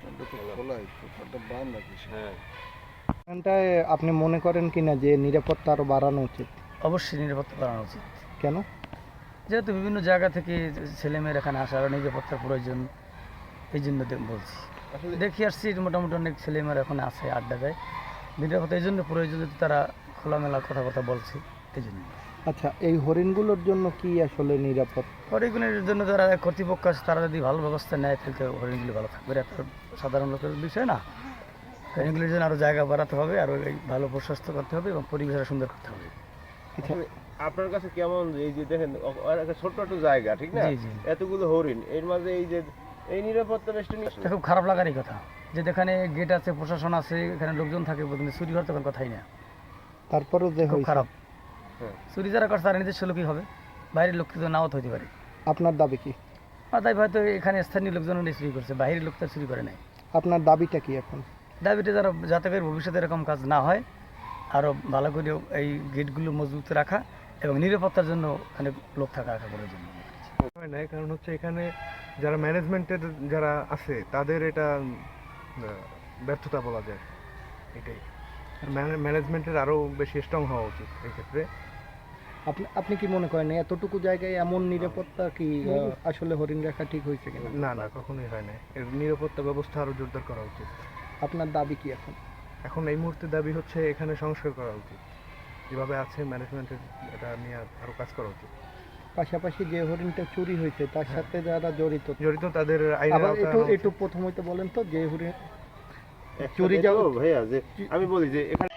এটা তো খোলাই এটা বান নাকি হ্যাঁ এখানটায় আপনি মনে করেন কিনা যে নিরাপত্তা আরও বাড়ানো উচিত? অবশ্যই নিরাপত্তা বাড়ানো উচিত। কেন? যেহেতু বিভিন্ন জায়গা থেকে ছেলেমেয়ের এখানে আসার নিরাপত্তার প্রয়োজন এই জন্য বলছি। দেখি আসছি মোটামুটি অনেক ছেলেমেয়েরা এখন আছে আড্ডা দেয়। নিরাপত্তা এই জন্য প্রয়োজন যে তারা খোলামেলা কথাবার্তা বলছে এই জন্য। আচ্ছা এই হরিণগুলোর জন্য কি আসলে নিরাপদ? হরিণগুলির জন্য যারা কর্তৃপক্ষ আছে তারা যদি ভালো ব্যবস্থা নেয় তাহলে তো হরিণগুলি ভালো থাকবে। এটা সাধারণ লোকের বিষয় না। হরিণগুলির জন্য আরও জায়গা বাড়াতে হবে আরও ভালো প্রশস্ত করতে হবে এবং পরিবেশটা সুন্দর করতে হবে। আচ্ছা। আপনার কাছে কেমন এই যে দেখেন ছোট্ট একটা জায়গা ঠিক না। এতগুলো হরিণ এর মাঝে এই যে এই নিরাপত্তা বেষ্টনী এটা খুব খারাপ লাগারই কথা। যে যেখানে গেট আছে প্রশাসন আছে এখানে লোকজন থাকে কিন্তু চুরি হওয়ার তো কোনো কথাই না। তারপরেও যে খুব খারাপ। চুরি যারা করছে তারা নিজস্ব লোকই হবে। বাইরের লোক কিন্তু নাও তো হতে পারে। আপনার দাবি কি? আর তাই হয়তো এখানে স্থানীয় লোকজন চুরি করছে বাইরের লোক তো চুরি করে নাই। আপনার দাবিটা কি এখন? দাবিটা যারা যাতে করে ভবিষ্যতে এরকম কাজ না হয় আরও ভালো করে এই গেটগুলো মজবুত রাখা এবং নিরাপত্তার জন্য এখানে লোক থাকা রাখা প্রয়োজন। হয় না কারণ হচ্ছে এখানে যারা ম্যানেজমেন্টের যারা আছে তাদের এটা ব্যর্থতা বলা যায়। এটাই। ম্যানেজমেন্টের আরও বেশি স্ট্রং হওয়া উচিত এই ক্ষেত্রে। আপনি আপনি কি মনে করেন এতটুকু জায়গায় এমন নিরাপত্তা কি আসলে হরিণ রাখা ঠিক হয়েছে কিনা? না না কখনোই হয় না এর নিরাপত্তা ব্যবস্থা আরও জোরদার করা উচিত। আপনার দাবি কি এখন? এখন এই মুহূর্তে দাবি হচ্ছে এখানে সংস্কার করা উচিত। যেভাবে আছে ম্যানেজমেন্টের এটা নিয়ে আরও কাজ করা উচিত। পাশাপাশি যে হরিণটা চুরি হয়েছে তার সাথে যারা জড়িত জড়িত তাদের আইনের একটু প্রথমে তো বলেন তো যে হরিণ চুরি যাওয়া- ভাইয়া যে আমি বলি যে এখানে